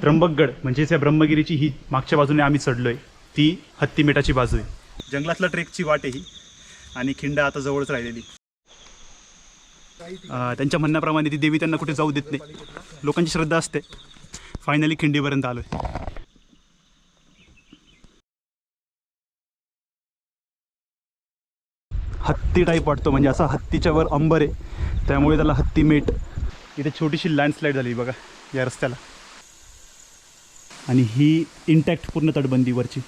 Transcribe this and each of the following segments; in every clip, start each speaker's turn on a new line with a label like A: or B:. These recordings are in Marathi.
A: त्र्यंबकगड म्हणजेच या ब्रह्मगिरीची ही मागच्या बाजूने आम्ही चढलोय ती हत्तीमेटाची बाजू आहे. जंगलातल्या ट्रेकची वाट आहे ही आणि खिंड आता जवळच राहिलेली. त्यांच्या म्हणण्याप्रमाणे ती देवी त्यांना कुठे जाऊ देत नाही. लोकांची श्रद्धा असते. फायनली खिंडीपर्यंत आलोय. हत्ती टाईप वाटतो म्हणजे असा हत्तीच्या वर अंबर आहे. त्यामुळे त्याला हत्ती मेट. इथे छोटीशी लँडस्लाईड झाली बघा या रस्त्याला. आणि ही इंटॅक्ट पूर्ण तटबंदीवरची.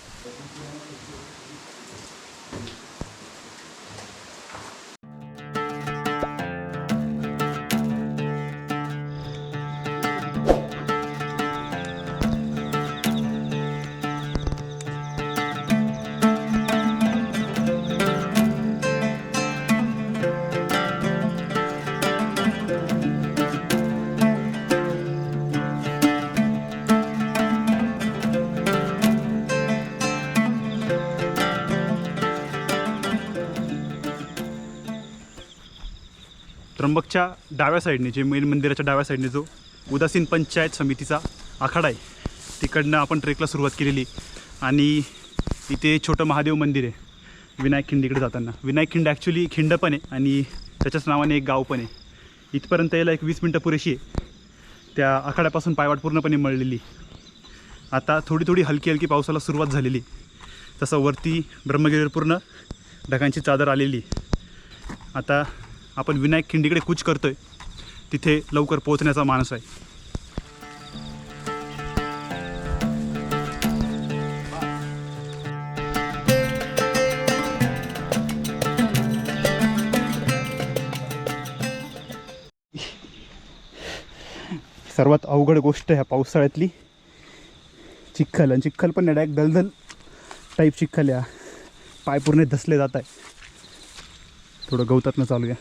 A: त्र्यंबकच्या डाव्या साईडने जे मेन मंदिराच्या डाव्या साईडने जो उदासीन पंचायत समितीचा आखाडा आहे तिकडनं आपण ट्रेकला सुरुवात केलेली. आणि इथे छोटं महादेव मंदिर आहे विनायक खिंडीकडे जाताना. विनायक खिंड ॲक्च्युली खिंड पण आहे आणि त्याच्याच नावाने एक गाव पण आहे. इथपर्यंत यायला एक वीस मिनटं पुरेशी आहे. त्या आखाड्यापासून पायवाट पूर्णपणे मळलेली. आता थोडी थोडी हलकी हलकी पावसाला सुरुवात झालेली. तसं वरती ब्रह्मगिरीवर पूर्ण ढगांची चादर आलेली. आता आपण विनायक खिंडीकडे कूच करतोय. तिथे लवकर पोहोचण्याचा माणूस आहे. सर्वात अवघड गोष्ट ह्या पावसाळ्यातली. चिखल आणि चिखल पण नाही डायरेक्ट दलदल टाईप चिखल या पाय पूर्ण धसले जात आहे. थोडं गवतातनं चालूया.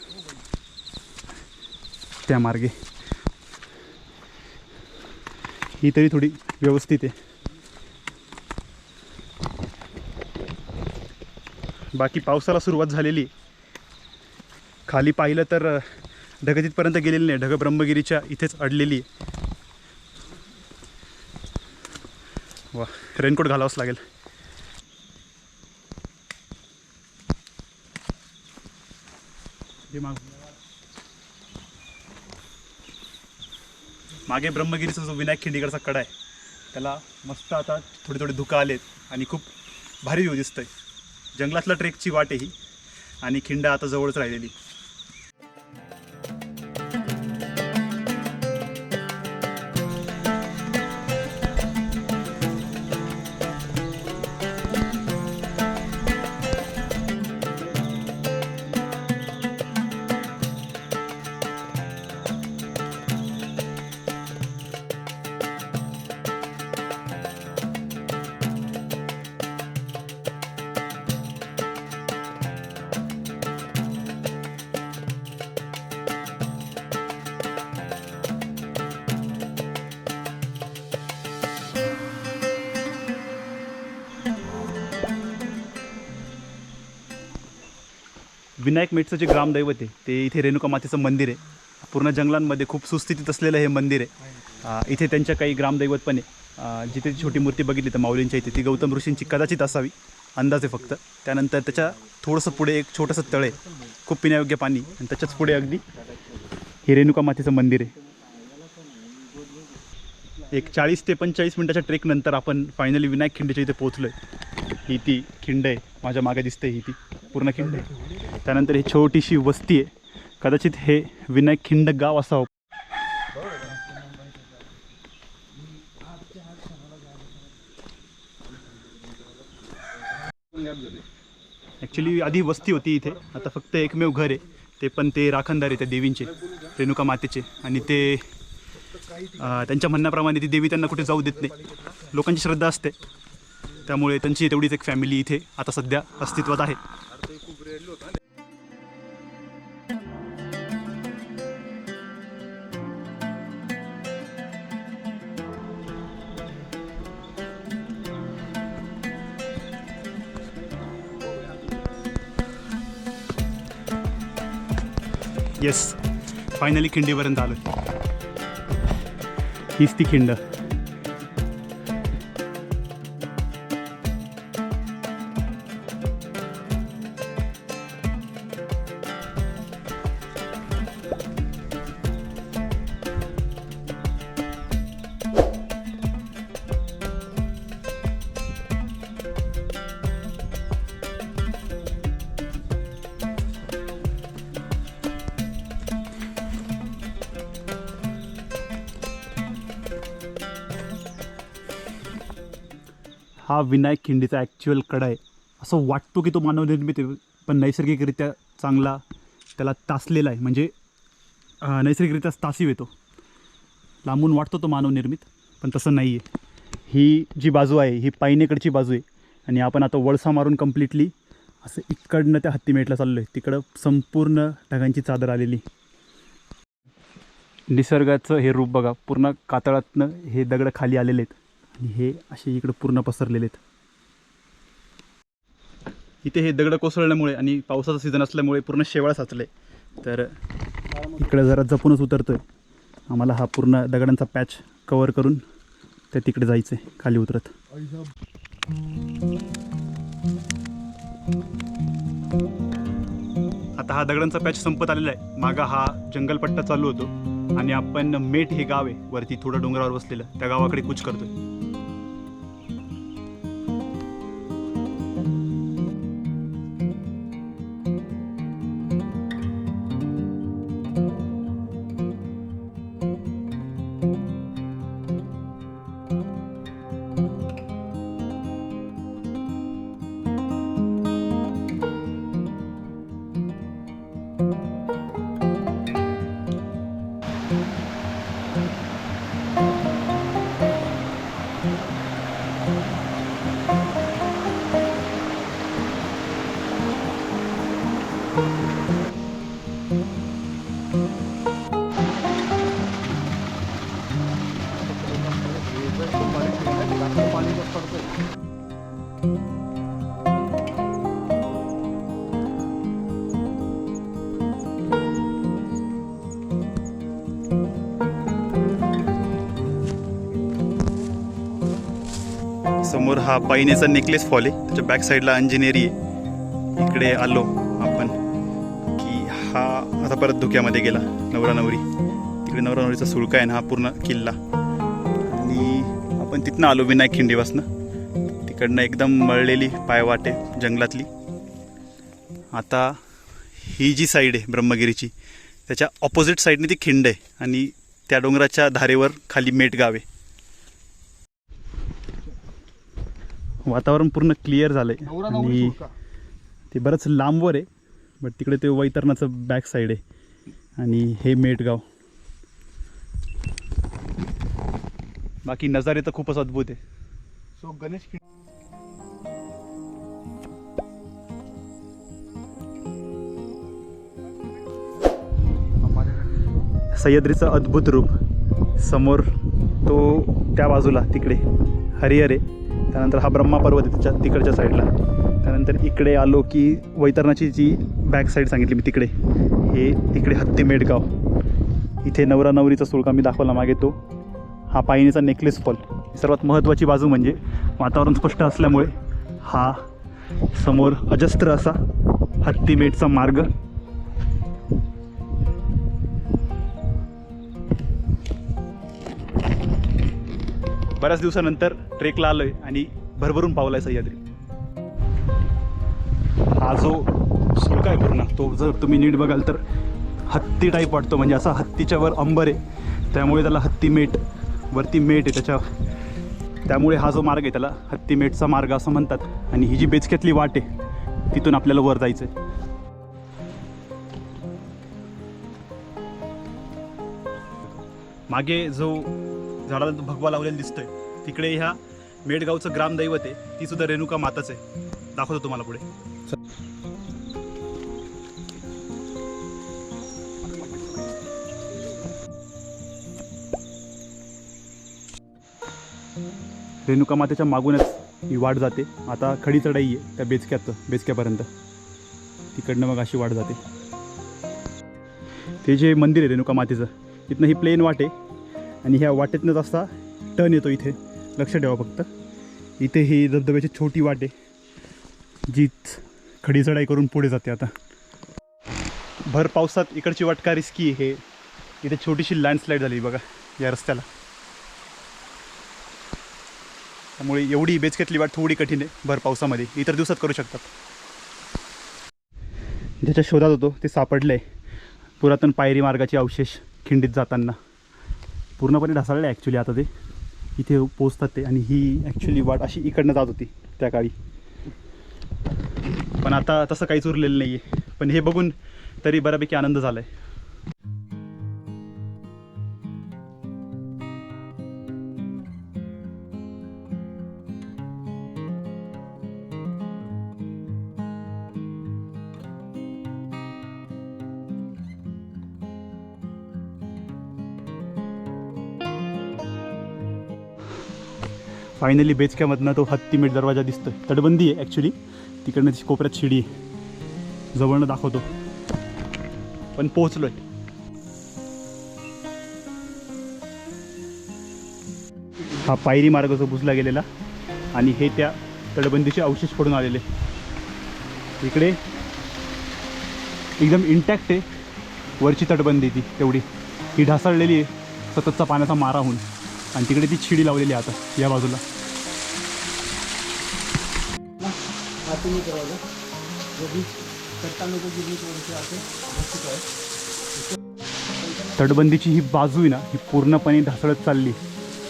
A: त्या मार्गे. ही तरी थोडी व्यवस्थित आहे. बाकी पावसाला सुरुवात झालेली खाली पाहिलं तर ढगतीतपर्यंत गेलेली नाही. ढग ब्रह्मगिरीच्या इथेच अडलेली वा रेनकोट घालावंच लागेल हे माग मागे ब्रह्मगिरीचा जो विनायक खिंडीकडचा कडा आहे त्याला मस्त आता थोडे थोडे धुकं आलेत आणि खूप भारी व्ह्यू दिसतंय. जंगलातल्या ट्रेकची वाट आहे ही. आणि खिंड आता जवळच राहिलेली. विनायक मेटचं जे ग्रामदैवत आहे ते इथे रेणुका मातेचं मंदिर आहे. पूर्ण जंगलांमध्ये खूप सुस्थितीत असलेलं हे मंदिर आहे. इथे त्यांच्या काही ग्रामदैवत पण आहे. जिथे छोटी मूर्ती बघितली तर माऊलींच्या इथे. ती गौतम ऋषींची कदाचित असावी अंदाज आहे फक्त. त्यानंतर त्याच्या थोडंसं पुढे एक छोटंसं तळ आहे खूप पिण्यायोग्य पाणी. आणि त्याच्याच पुढे अगदी हे रेणुका मातेचं मंदिर आहे. एक चाळीस ते पंचेचाळीस मिनटाच्या ट्रेकनंतर आपण फायनली विनायक खिंडीच्या इथे पोहोचलो आहे ही ती खिंड आहे. माझ्या मागे दिसते ही ती. पूर्ण खिंड आहे. त्यानंतर ही छोटीशी वस्ती आहे. कदाचित हे विनायक खिंड गाव असावं. ॲक्च्युली आधी वस्ती होती इथे. आता फक्त एकमेव घर आहे. ते पण ते राखणदार आहे त्या देवींचे रेणुका मातेचे. आणि ते त्यांच्या म्हणण्याप्रमाणे ती देवी त्यांना कुठे जाऊ देत नाही. लोकांची श्रद्धा असते. त्यामुळे त्यांची तेवढीच एक फॅमिली इथे आता सध्या अस्तित्वात आहे. येस फायनली खिंडीपर्यंत आलो हीच ती खिंड हा विनायक खिंडीचा ॲक्च्युअल कडा आहे असं वाटतो की तो मानवनिर्मित आहे पण नैसर्गिकरित्या चांगला त्याला तासलेला आहे. म्हणजे नैसर्गिकरित्या तासीव येतो. लांबून वाटतो तो मानवनिर्मित पण तसं नाही आहे ही जी बाजू आहे ही पायनेकडची बाजू आहे. आणि आपण आता वळसा मारून कम्प्लिटली असं इकडनं त्या हत्तीमेटला चाललो आहे तिकडं संपूर्ण ढगांची चादर आलेली. निसर्गाचं हे रूप बघा पूर्ण कातळातनं हे दगड खाली आलेले आहेत. आणि हे असे इकडं पूर्ण पसरलेले आहेत. इथे हे दगड कोसळल्यामुळे आणि पावसाचा सीझन असल्यामुळे पूर्ण शेवाळ साचले तर इकडं जरा जपूनच उतरतोय. आम्हाला हा पूर्ण दगडांचा पॅच कवर करून ते तिकडे जायचं आहे खाली उतरत. आता हा दगडांचा पॅच संपत आलेला आहे. मागा हा जंगलपट्टा चालू होतो आणि आपण मेठ हे गाव आहे. वरती थोडं डोंगरावर बसलेलं. त्या गावाकडे कूच करतोय. समोर हा पायनेचा नेकलेस फॉल आहे. त्याच्या बॅक साईडला अंजिनेरी आहे. इकडे आलो. परत धुक्यामध्ये गेला. नवरा नवरी. तिकडे नवरा नवरीचा सुळका आहे ना हा पूर्ण किल्ला. आणि आपण तिथनं आलो विनायक खिंडीपासनं तिकडनं एकदम मळलेली पायवाटे जंगलातली. आता ही जी साईड आहे ब्रह्मगिरीची त्याच्या ऑपोजिट साईडने ती खिंड आहे आणि त्या डोंगराच्या धारेवर खाली मेट गाव आहे. वातावरण पूर्ण क्लिअर झालं आहे आणि ते बरंच लांबवर आहे. बट तिकडे ते वैतरणाचं बॅक साईड आहे. आणि हे मेटगाव. बाकी नजारे तर खूपच अद्भुत आहे.
B: सो गणेश
A: सह्याद्रीचं अद्भुत रूप. समोर तो त्या बाजूला तिकडे. हरिहर त्यानंतर हा ब्रह्मा पर्वत आहे त्याच्या तिकडच्या साईडला त्यानंतर इकडे आलो की वैतरणाची जी बॅक साईड सांगितली मी तिकडे. हे तिकडे हत्ती गाव इथे नवरा नवरीचा सुळका मी दाखवला मागे तो हा पायनीचा नेकलेस फॉल सर्वात महत्त्वाची बाजू म्हणजे वातावरण स्पष्ट असल्यामुळे हा समोर अजस्त्र असा हत्तीमेटचा मार्ग. बऱ्याच दिवसानंतर ट्रेकला आलोय आणि भरभरून पावलाय सह्याद्री. हा जो सुळका काय पूर्ण तो जर तुम्ही नीट बघाल तर हत्ती टाईप वाटतो म्हणजे असा हत्तीच्या वर अंबर आहे. त्यामुळे त्याला हत्ती मेट वरती मेट आहे त्याच्या. त्यामुळे हा जो मार्ग आहे त्याला हत्ती मेटचा मार्ग असं म्हणतात. आणि ही जी बेचक्यातली वाट आहे तिथून आपल्याला वर जायचं आहे मागे जो झाडाला भगवा लावलेला दिसतोय तिकडे ह्या मेडगावचं ग्रामदैवत आहे. ती सुद्धा रेणुका माताच आहे. दाखवतो तुम्हाला पुढे. रेणुका मातेच्या मागूनच ही वाट जाते. आता खडी चढाई आहे त्या बेचक्यात बेचक्यापर्यंत. तिकडनं मग अशी वाट जाते. ते जे मंदिर आहे रेणुका मातेचं इथनं ही प्लेन वाट आहे. आणि ह्या वाटेतनंच असता टर्न येतो इथे. लक्ष ठेवा फक्त. इथे ही धबधब्याची छोटी वाट आहे. जी खडी चढाई करून पुढे जाते आता. भर पावसात इकडची वाट का रिस्की हे इथे छोटीशी लँडस्लाईड झाली बघा या रस्त्याला. त्यामुळे एवढी बेचक्यातली वाट थोडी कठीण आहे भर पावसामध्ये. इतर दिवसात करू शकतात. ज्याच्या शोधात होतो ते सापडलं आहे पुरातन पायरी मार्गाचे अवशेष खिंडीत जाताना. पूर्णपणे ढासळले ॲक्च्युली आता ते. इथे पोचतात ते आणि ही ॲक्च्युली वाट अशी इकडनं जात होती त्या काळी. पण आता तसं काहीच उरलेलं नाही आहे पण हे बघून तरी बऱ्यापैकी आनंद झाला आहे फायनली बेचक्यामधनं तो हत्ती मीठ दरवाजा दिसतोय. तटबंदी आहे ॲक्च्युली तिकडनं ती कोपऱ्यात शिडी आहे. जवळनं दाखवतो. पण पोहोचलोय. हा पायरी मार्ग जो बुजला गेलेला आणि हे त्या तटबंदीचे अवशेष पडून आलेले. इकडे एकदम इंटॅक्ट आहे. वरची तटबंदी ती तेवढी. ही ढासळलेली आहे. सततचा पाण्याचा मारा होऊन. आणि तिकडे ती छिडी लावलेली आहे आता या बाजूला. तटबंदीची ही बाजू आहे ना ही पूर्णपणे ढासळत चालली.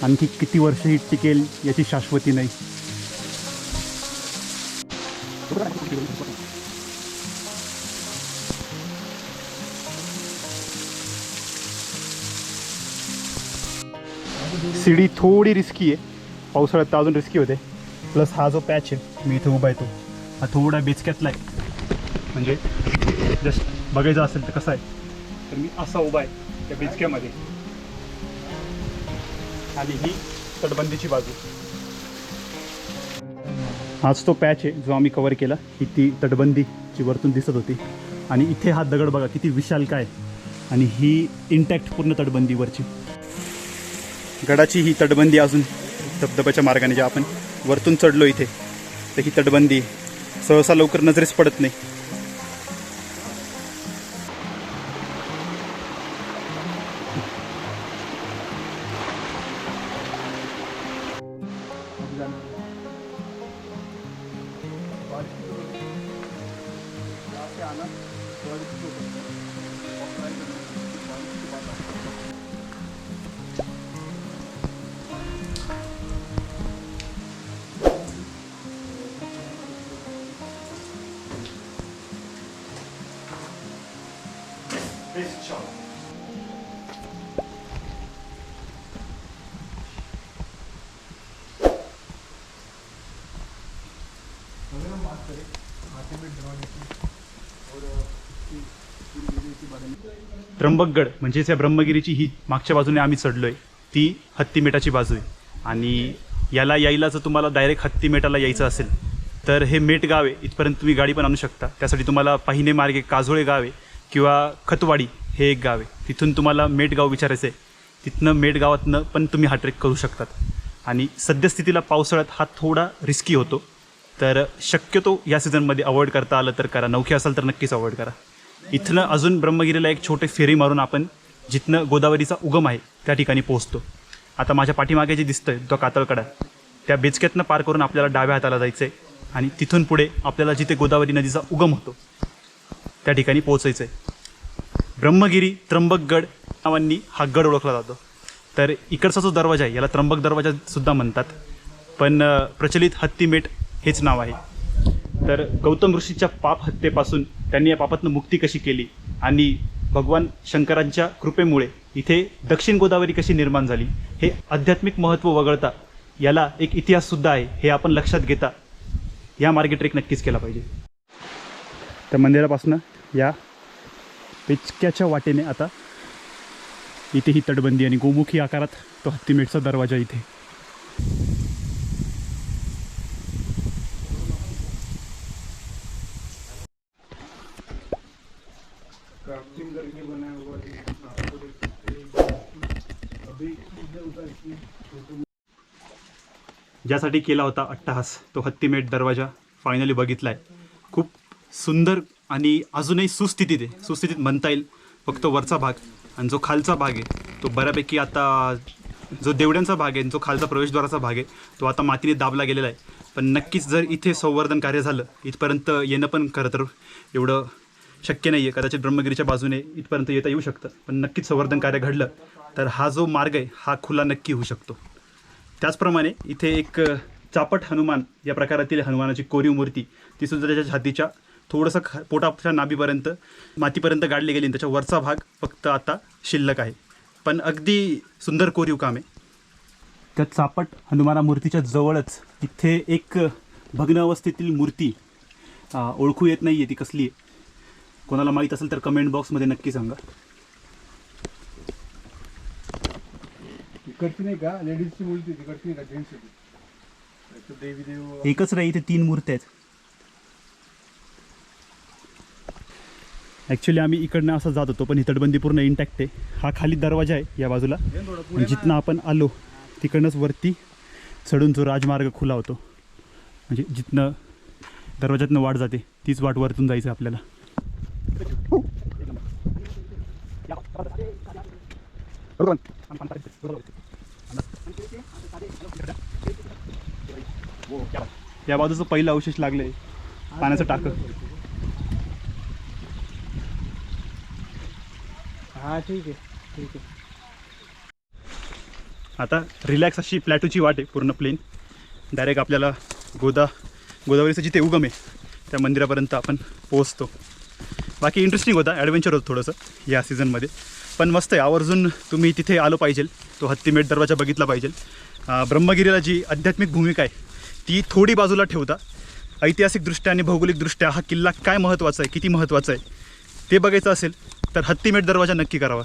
A: आणखी किती वर्ष ही टिकेल याची शाश्वती नाही. सीडी थोडी रिस्की आहे. पावसाळ्यात तर अजून रिस्की होते. प्लस हा जो पॅच आहे मी इथे उभा येतो. हा थोडा बेचक्यातला आहे. म्हणजे जस्ट बघायचं असेल तर कसं आहे. तर मी असा उभा आहे त्या बेचक्यामध्ये. आणि ही तटबंदीची बाजू. हाच तो पॅच आहे जो आम्ही कवर केला ही ती तटबंदीची वरतून दिसत होती. आणि इथे हा दगड बघा किती विशाल काय आणि ही इंटॅक्ट पूर्ण तटबंदीवरची. गडाची ही तटबंदी अजून धबधब्याच्या मार्गाने जे आपण वरतून चढलो इथे तर ही तटबंदी सहसा लवकर नजरेस पडत नाही. त्र्यंबकगड म्हणजेच या ब्रह्मगिरीची ही मागच्या बाजूने आम्ही चढलोय ती हत्तीमेटाची बाजू आहे. आणि याला यायला जर तुम्हाला डायरेक्ट हत्तीमेटाला यायचं असेल तर हे मेट गाव आहे. इथपर्यंत तुम्ही गाडी पण आणू शकता. त्यासाठी तुम्हाला पहिने मार्गे काजोळे गाव आहे. किंवा खतवाडी हे एक गाव आहे. तिथून तुम्हाला मेटगाव विचारायचं आहे. तिथनं मेटगावातनं पण तुम्ही हा ट्रेक करू शकतात. आणि सद्यस्थितीला पावसाळ्यात हा थोडा रिस्की होतो. तर शक्यतो या सीझनमध्ये अवॉइड करता आलं तर करा. नौखे असाल तर नक्कीच अवॉइड करा. इथनं अजून ब्रह्मगिरीला एक छोटे फेरी मारून आपण जिथनं गोदावरीचा उगम आहे त्या ठिकाणी पोहोचतो. आता माझ्या पाठीमागे जे दिसतं आहे तो कातळकडा. त्या बेचक्यातनं पार करून आपल्याला डाव्या हाताला जायचं आहे आणि तिथून पुढे आपल्याला जिथे गोदावरी नदीचा उगम होतो त्या ठिकाणी पोहोचायचं आहे ब्रह्मगिरी त्र्यंबकगड नावांनी हा गड ओळखला जातो. तर इकडचा जो दरवाजा आहे याला त्र्यंबक दरवाजा सुद्धा म्हणतात. पण प्रचलित हत्तीमेट हेच नाव आहे. तर गौतम ऋषीच्या पाप हत्येपासून त्यांनी या पापातनं मुक्ती कशी केली आणि भगवान शंकरांच्या कृपेमुळे इथे दक्षिण गोदावरी कशी निर्माण झाली हे आध्यात्मिक महत्त्व वगळता याला एक इतिहाससुद्धा आहे हे आपण लक्षात घेता. या मार्गे ट्रेक नक्कीच केला पाहिजे. तर मंदिरापासून या पेचक्याच्या वाटेने आता. इथे ही तटबंदी आणि गोमुखी आकारात तो हत्तीमेटचा दरवाजा इथे. ज्यासाठी केला होता अट्टहास तो हत्तीमेट दरवाजा फायनली बघितला आहे खूप सुंदर आणि अजूनही सुस्थितीत आहे. सुस्थितीत म्हणता येईल. फक्त वरचा भाग आणि जो खालचा भाग आहे तो बऱ्यापैकी आता जो देवड्यांचा भाग आहे आणि जो खालचा प्रवेशद्वाराचा भाग आहे तो आता मातीने दाबला गेलेला आहे. पण नक्कीच जर इथे संवर्धन कार्य झालं इथपर्यंत येणं पण खरं तर एवढं शक्य नाही आहे कदाचित ब्रह्मगिरीच्या बाजूने इथपर्यंत येता येऊ शकतं. पण नक्कीच संवर्धन कार्य घडलं तर हा जो मार्ग आहे हा खुला नक्की होऊ शकतो. त्याचप्रमाणे इथे एक चापट हनुमान या प्रकारातील हनुमानाची कोरीव मूर्ती ती सुद्धा त्याच्या छातीच्या थोडंसं ख पोटाच्या नाभीपर्यंत मातीपर्यंत गाडली गेली त्याच्या वरचा भाग फक्त आता शिल्लक आहे. पण अगदी सुंदर कोरीव काम आहे. त्या चापट हनुमाना मूर्तीच्या जवळच इथे एक भग्न अवस्थेतील मूर्ती ओळखू येत नाही आहे ती कसली आहे. कोणाला माहीत असेल तर कमेंट बॉक्समध्ये नक्की सांगा.
B: इकडची नाही का? लेडीजची मुलगी तिकडची नाही का? जेंट्स होती देवी देव
A: एकच नाही इथे तीन मूर्त्या आहेत. ॲक्च्युली आम्ही इकडनं असं जात होतो पण ही तटबंदी पूर्ण इंटॅक्ट आहे. हा खाली दरवाजा आहे या बाजूला. आणि जिथनं आपण आलो तिकडनंच वरती चढून जो राजमार्ग खुला होतो म्हणजे जिथनं दरवाज्यातनं वाट जाते तीच वाट वरतून जायचं आपल्याला. या बाजूचं पहिलं अवशेष लागले पाण्याचं टाकं.
B: हां ठीक आहे ठीक आहे.
A: आता रिलॅक्स अशी प्लॅटूची वाट आहे पूर्ण प्लेन डायरेक्ट आपल्याला गोदा गोदावरीचं जिथे उगम आहे त्या मंदिरापर्यंत आपण पोहोचतो. बाकी इंटरेस्टिंग होता ॲडव्हेंचर होतं थोडंसं या सीझनमध्ये पण मस्त आहे आवर्जून तुम्ही तिथे आलो पाहिजे तो हत्तीमेट दरवाजा बघितला पाहिजे. ब्रह्मगिरीला जी आध्यात्मिक भूमिका आहे ती थोडी बाजूला ठेवता ऐतिहासिकदृष्ट्या आणि भौगोलिकदृष्ट्या हा किल्ला काय महत्त्वाचा आहे किती महत्त्वाचा आहे ते बघायचं असेल तर हत्तीमेट दरवाजा नक्की करावा.